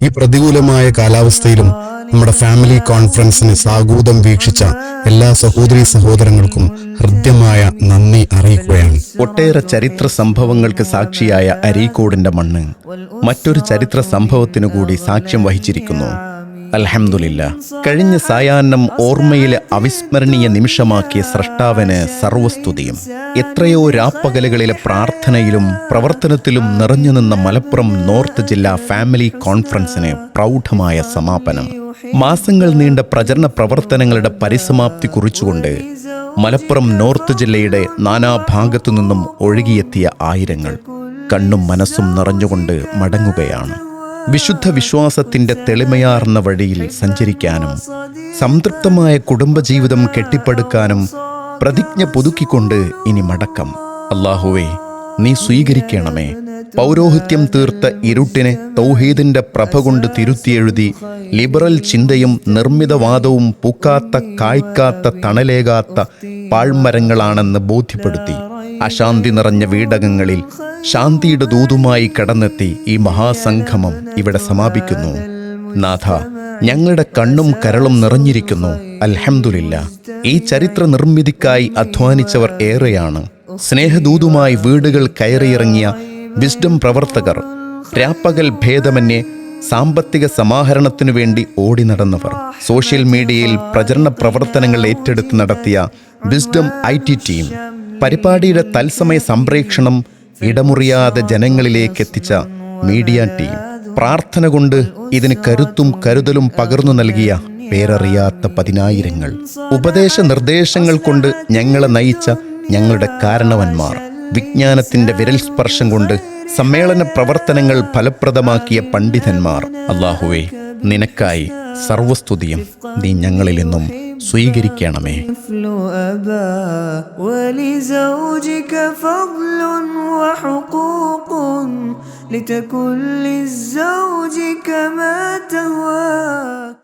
ഈ പ്രതികൂലമായ കാലാവസ്ഥയിലും നമ്മുടെ ഫാമിലി കോൺഫറൻസിന് സാഗൂതം വീക്ഷിച്ച എല്ലാ സഹോദരി സഹോദരങ്ങൾക്കും ഹൃദ്യമായ നന്ദി അറിയിക്കുകയാണ്. ഒട്ടേറെ ചരിത്ര സംഭവങ്ങൾക്ക് സാക്ഷിയായ അരീക്കോടിന്റെ മണ്ണ് മറ്റൊരു ചരിത്ര സംഭവത്തിനു കൂടി സാക്ഷ്യം വഹിച്ചിരിക്കുന്നു. അൽഹംദുലില്ല. കഴിഞ്ഞ സായാഹ്നം ഓർമ്മയിലെ അവിസ്മരണീയ നിമിഷമാക്കിയ സ്രഷ്ടാവിന് സർവസ്തുതിയും. എത്രയോ രാപ്പകലുകളിലെ പ്രാർത്ഥനയിലും പ്രവർത്തനത്തിലും നിറഞ്ഞു നിന്ന മലപ്പുറം നോർത്ത് ജില്ലാ ഫാമിലി കോൺഫറൻസിന് പ്രൗഢമായ സമാപനം. മാസങ്ങൾ നീണ്ട പ്രചരണ പ്രവർത്തനങ്ങളുടെ പരിസമാപ്തി കുറിച്ചുകൊണ്ട് മലപ്പുറം നോർത്ത് ജില്ലയുടെ നാനാഭാഗത്തു നിന്നും ഒഴുകിയെത്തിയ ആയിരങ്ങൾ കണ്ണും മനസ്സും നിറഞ്ഞുകൊണ്ട് മടങ്ങുകയാണ്. വിശുദ്ധ വിശ്വാസത്തിന്റെ തെളിമയാർന്ന വഴിയിൽ സഞ്ചരിക്കാനും സംതൃപ്തമായ കുടുംബജീവിതം കെട്ടിപ്പടുക്കാനും പ്രതിജ്ഞ പുതുക്കിക്കൊണ്ട് ഇനി മടക്കം. അള്ളാഹുവേ നീ സ്വീകരിക്കണമേ. പൗരോഹിത്യം തീർത്ത ഇരുട്ടിനെ തൗഹീദിന്റെ പ്രഭ കൊണ്ട് തിരുത്തിയെഴുതി ലിബറൽ ചിന്തയും നിർമ്മിതവാദവും പൂക്കാത്ത കായ്ക്കാത്ത തണലേകാത്ത പാഴ്മരങ്ങളാണെന്ന് ബോധ്യപ്പെടുത്തി. അശാന്തി നിറഞ്ഞ വീടകങ്ങളിൽ ശാന്തിയുടെ ദൂതുമായി കടന്നെത്തി ഈ മഹാസംഗമം ഇവിടെ സമാപിക്കുന്നു. നാഥ ഞങ്ങളുടെ കണ്ണും കരളും നിറഞ്ഞിരിക്കുന്നു. അൽഹംദുലില്ല. ഈ ചരിത്ര നിർമ്മിതിക്കായി അധ്വാനിച്ചവർ ഏറെയാണ്. സ്നേഹദൂതുമായി വീടുകൾ കയറിയിറങ്ങിയ വിസ്ഡം പ്രവർത്തകർ രാപ്പകൽ ഭേദമന്യേ സാമ്പത്തിക സമാഹരണത്തിനു വേണ്ടി ഓടി നടന്നവർ സോഷ്യൽ മീഡിയയിൽ പ്രചരണ പ്രവർത്തനങ്ങൾ ഏറ്റെടുത്ത് നടത്തിയ വിസ്ഡം ഐ ടി ടീം പരിപാടിയുടെ തത്സമയ സംപ്രേക്ഷണം ഇടമുറിയാതെ ജനങ്ങളിലേക്ക് എത്തിച്ച മീഡിയ ടീം. പ്രാർത്ഥന കൊണ്ട് ഇതിന് കരുത്തും കരുതലും പകർന്നു നൽകിയ പേരറിയാത്ത പതിനായിരങ്ങൾ. ഉപദേശ നിർദ്ദേശങ്ങൾ കൊണ്ട് ഞങ്ങളെ നയിച്ച ഞങ്ങളുടെ കാരണവന്മാർ. വിജ്ഞാനത്തിന്റെ വിരൽ സ്പർശം കൊണ്ട് സമ്മേളന പ്രവർത്തനങ്ങൾ ഫലപ്രദമാക്കിയ പണ്ഡിതന്മാർ. അള്ളാഹുവേ നിനക്കായി സർവസ്തുതിയും നീ ഞങ്ങളിൽ നിന്നും സ്വീകരിക്കണമേ مثل أبا ولزوجك فضل وحقوق لتكن للزوج كما تهوى